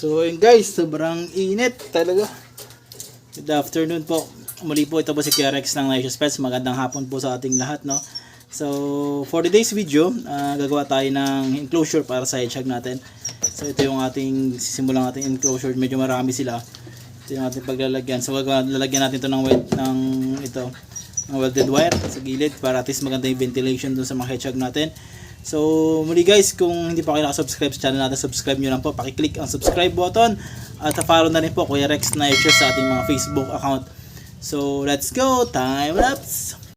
So ayun guys, sobrang init talaga. Good afternoon po. Muli po ito po si Kuya Rex ng Nice Pets. Magandang hapon po sa ating lahat, no? So, for today's video, ah, gagawa tayo ng enclosure para sa hedgehog natin. So, ito yung ating sisimulang ating enclosure. Medyo marami sila. Ito yung ating paglalagyan. So, gagawa, lalagyan natin ito ng, weld, ng ito, ng welded wire sa gilid para at least maganda yung ventilation dun sa mga hedgehog natin. So, muli guys, kung hindi pa kayo nakasubscribe sa channel natin, subscribe nyo lang po. Pakiclick ang subscribe button at follow na rin po Kuya Rex Nature sa ating mga Facebook account. So, let's go! Time lapse!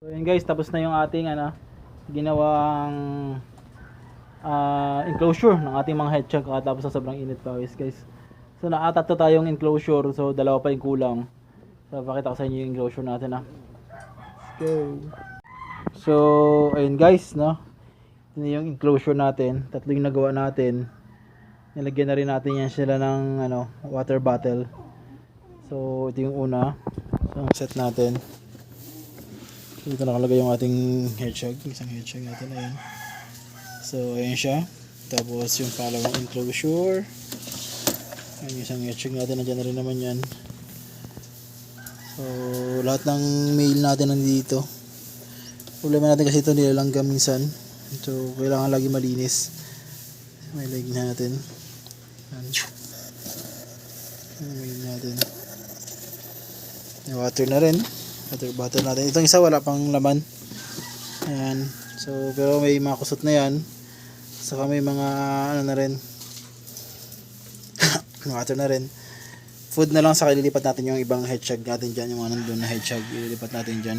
So yun guys, tapos na yung ating ano, ginawang ah, enclosure ng ating mga hedgehog tapos sa sobrang init pa guys. So nakatatlo tayong enclosure, so dalawa pa yung kulang. So pakita ko sa inyo yung enclosure natin ah. Let's go. So ayun guys, no. Ito yung enclosure natin. Tatlo yung nagawa natin. Nilagyan na rin natin yan sila ng ano, water bottle. So ito yung una. So set natin. Dito nakalagay yung ating hedgehog, isang hedgehog natin, ayan. So, ayan siya. Tapos, yung pangalawang enclosure. Ayan isang hedgehog natin, nandiyan na rin naman yan. So, lahat ng mail natin nandito. Problema natin kasi ito nilalanggam minsan. So, kailangan lagi malinis. May leg natin. Ayan. May leg natin. May water na rin water bottle natin. Itong isa wala pang laman. Ayan. So, pero may mga kusot na yan. Saka may mga ano na rin. water na rin. Food na lang sa ililipat natin yung ibang hedgehog natin dyan. Yung mga nandun na hedgehog. Ililipat natin dyan.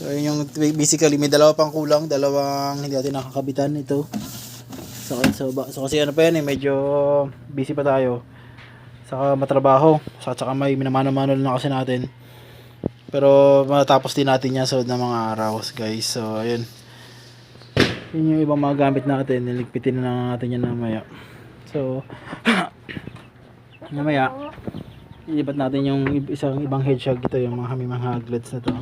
So, yun yung basically may dalawa pang kulang. Dalawang hindi natin nakakabitan ito. So, so, so kasi ano pa yan eh. Medyo busy pa tayo. Saka matrabaho. Saka, saka may minamano-mano na kasi natin. Pero matapos din natin yan sa ng mga araw guys. So ayun. Yun yung ibang mga gamit natin. Niligpitin na natin yan mamaya. So mamaya ilipat natin yung isang ibang hedgehog ito yung mga mga hoglets na to.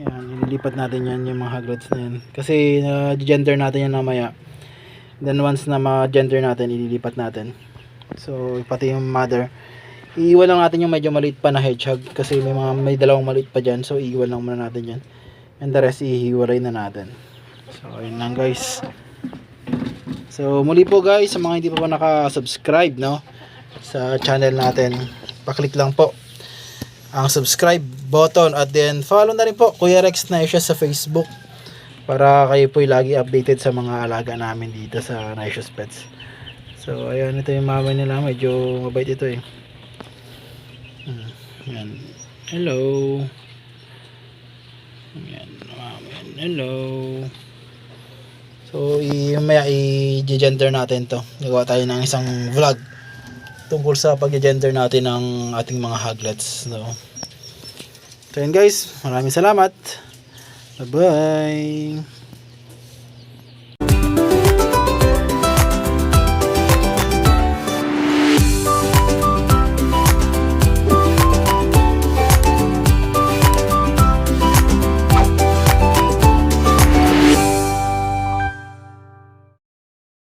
Yan, ililipat natin yan yung mga hoglets na yan. Kasi na gender natin yan mamaya. Then once na ma-gender natin, ililipat natin. So pati yung mother iiwan lang natin yung medyo maliit pa na hedgehog kasi may mga may dalawang maliit pa dyan so iiwan lang muna natin yan and the rest ihiwalay na natin. So ayun lang guys. So muli po guys sa mga hindi pa po naka-subscribe no sa channel natin paklik lang po ang subscribe button at then follow na rin po Kuya Rex Naisha sa Facebook para kayo po lagi updated sa mga alaga namin dito sa Naisha's Pets. So ayun ito yung mama nila. Medyo mabait ito eh yan. Hello. Yan. Amen. Hello. So, maya i-gender natin to. Nagawa tayo ng isang vlog tungkol sa pag-gender natin ng ating mga hoglets. No? So yun guys, maraming salamat. Bye-bye.